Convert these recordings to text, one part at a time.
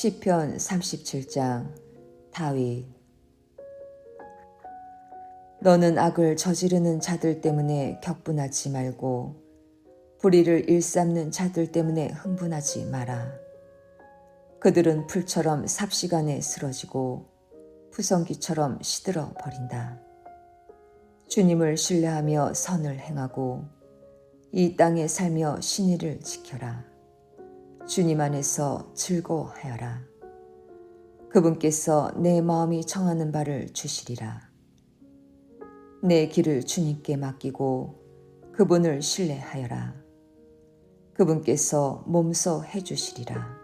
시편 37장 다윗 너는 악을 저지르는 자들 때문에 격분하지 말고 불의를 일삼는 자들 때문에 흥분하지 마라. 그들은 풀처럼 삽시간에 쓰러지고 푸성기처럼 시들어 버린다. 주님을 신뢰하며 선을 행하고 이 땅에 살며 신의를 지켜라. 주님 안에서 즐거워하여라. 그분께서 내 마음이 청하는 바를 주시리라. 내 길을 주님께 맡기고 그분을 신뢰하여라. 그분께서 몸소 해주시리라.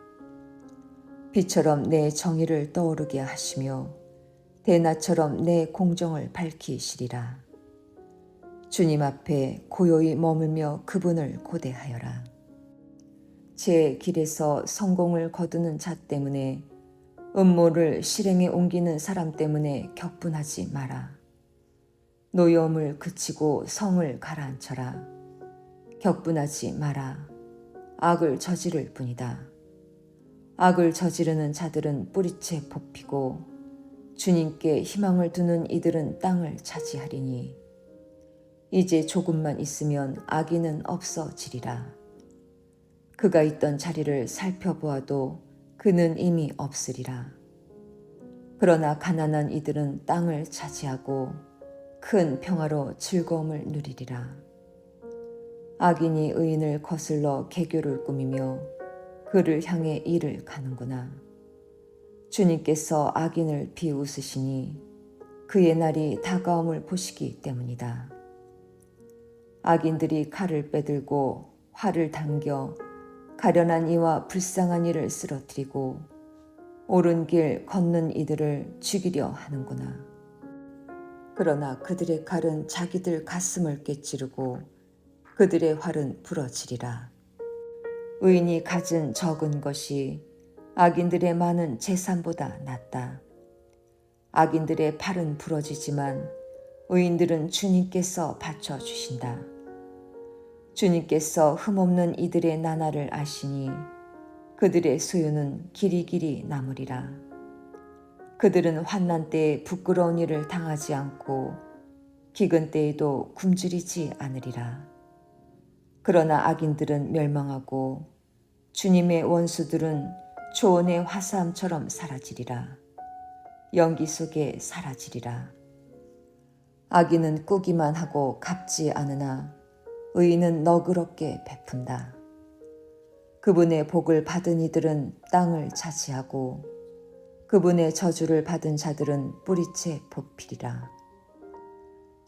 빛처럼 내 정의를 떠오르게 하시며 대낮처럼 내 공정을 밝히시리라. 주님 앞에 고요히 머물며 그분을 고대하여라. 제 길에서 성공을 거두는 자 때문에 음모를 실행에 옮기는 사람 때문에 격분하지 마라. 노여움을 그치고 성을 가라앉혀라. 격분하지 마라. 악을 저지를 뿐이다. 악을 저지르는 자들은 뿌리채 뽑히고 주님께 희망을 두는 이들은 땅을 차지하리니 이제 조금만 있으면 악인은 없어지리라. 그가 있던 자리를 살펴보아도 그는 이미 없으리라. 그러나 가난한 이들은 땅을 차지하고 큰 평화로 즐거움을 누리리라. 악인이 의인을 거슬러 개교를 꾸미며 그를 향해 일을 가는구나. 주님께서 악인을 비웃으시니 그의 날이 다가옴을 보시기 때문이다. 악인들이 칼을 빼들고 활을 당겨 가련한 이와 불쌍한 이를 쓰러뜨리고 옳은 길 걷는 이들을 죽이려 하는구나. 그러나 그들의 칼은 자기들 가슴을 깨찌르고 그들의 활은 부러지리라. 의인이 가진 적은 것이 악인들의 많은 재산보다 낫다. 악인들의 팔은 부러지지만 의인들은 주님께서 받쳐주신다. 주님께서 흠없는 이들의 나날을 아시니 그들의 소유는 길이길이 남으리라. 그들은 환난 때에 부끄러운 일을 당하지 않고 기근 때에도 굶주리지 않으리라. 그러나 악인들은 멸망하고 주님의 원수들은 초원의 화사함처럼 사라지리라. 연기 속에 사라지리라. 악인은 꾸기만 하고 갚지 않으나 의인은 너그럽게 베푼다. 그분의 복을 받은 이들은 땅을 차지하고 그분의 저주를 받은 자들은 뿌리채 보필이라.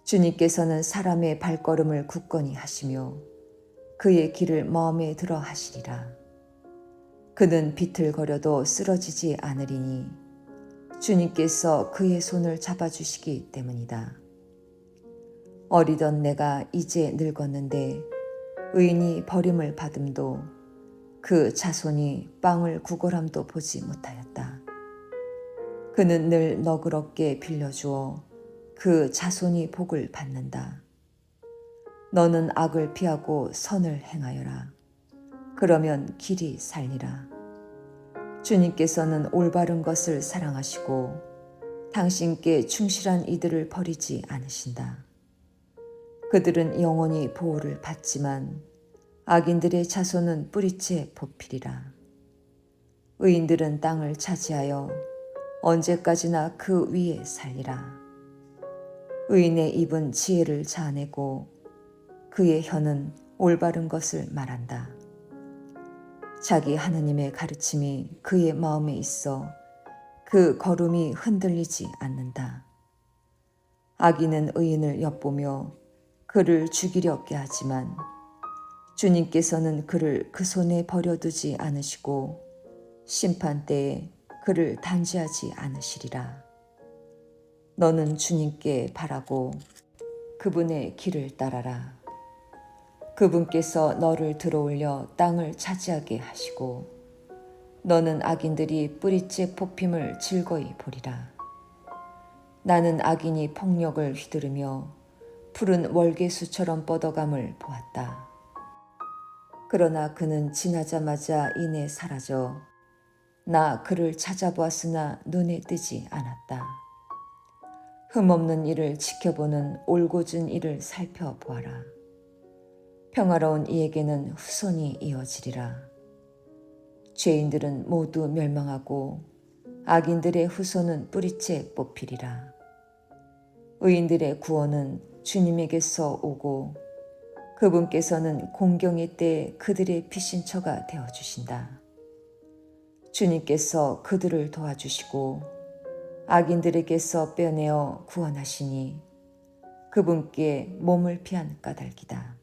주님께서는 사람의 발걸음을 굳건히 하시며 그의 길을 마음에 들어 하시리라. 그는 비틀거려도 쓰러지지 않으리니 주님께서 그의 손을 잡아주시기 때문이다. 어리던 내가 이제 늙었는데 의인이 버림을 받음도 그 자손이 빵을 구걸함도 보지 못하였다. 그는 늘 너그럽게 빌려주어 그 자손이 복을 받는다. 너는 악을 피하고 선을 행하여라. 그러면 길이 살리라. 주님께서는 올바른 것을 사랑하시고 당신께 충실한 이들을 버리지 않으신다. 그들은 영원히 보호를 받지만 악인들의 자손은 뿌리채 보필이라. 의인들은 땅을 차지하여 언제까지나 그 위에 살리라. 의인의 입은 지혜를 자아내고 그의 혀는 올바른 것을 말한다. 자기 하느님의 가르침이 그의 마음에 있어 그 걸음이 흔들리지 않는다. 악인은 의인을 엿보며 그를 죽이려게 하지만 주님께서는 그를 그 손에 버려두지 않으시고 심판 때에 그를 단지하지 않으시리라. 너는 주님께 바라고 그분의 길을 따라라. 그분께서 너를 들어올려 땅을 차지하게 하시고 너는 악인들이 뿌리째 뽑힘을 즐거이 보리라. 나는 악인이 폭력을 휘두르며 푸른 월계수처럼 뻗어감을 보았다. 그러나 그는 지나자마자 이내 사라져 나 그를 찾아보았으나 눈에 띄지 않았다. 흠없는 이를 지켜보는 올곧은 이를 살펴보아라. 평화로운 이에게는 후손이 이어지리라. 죄인들은 모두 멸망하고 악인들의 후손은 뿌리째 뽑히리라. 의인들의 구원은 주님에게서 오고 그분께서는 공경의 때에 그들의 피신처가 되어 주신다. 주님께서 그들을 도와주시고 악인들에게서 빼내어 구원하시니 그분께 몸을 피한 까닭이다.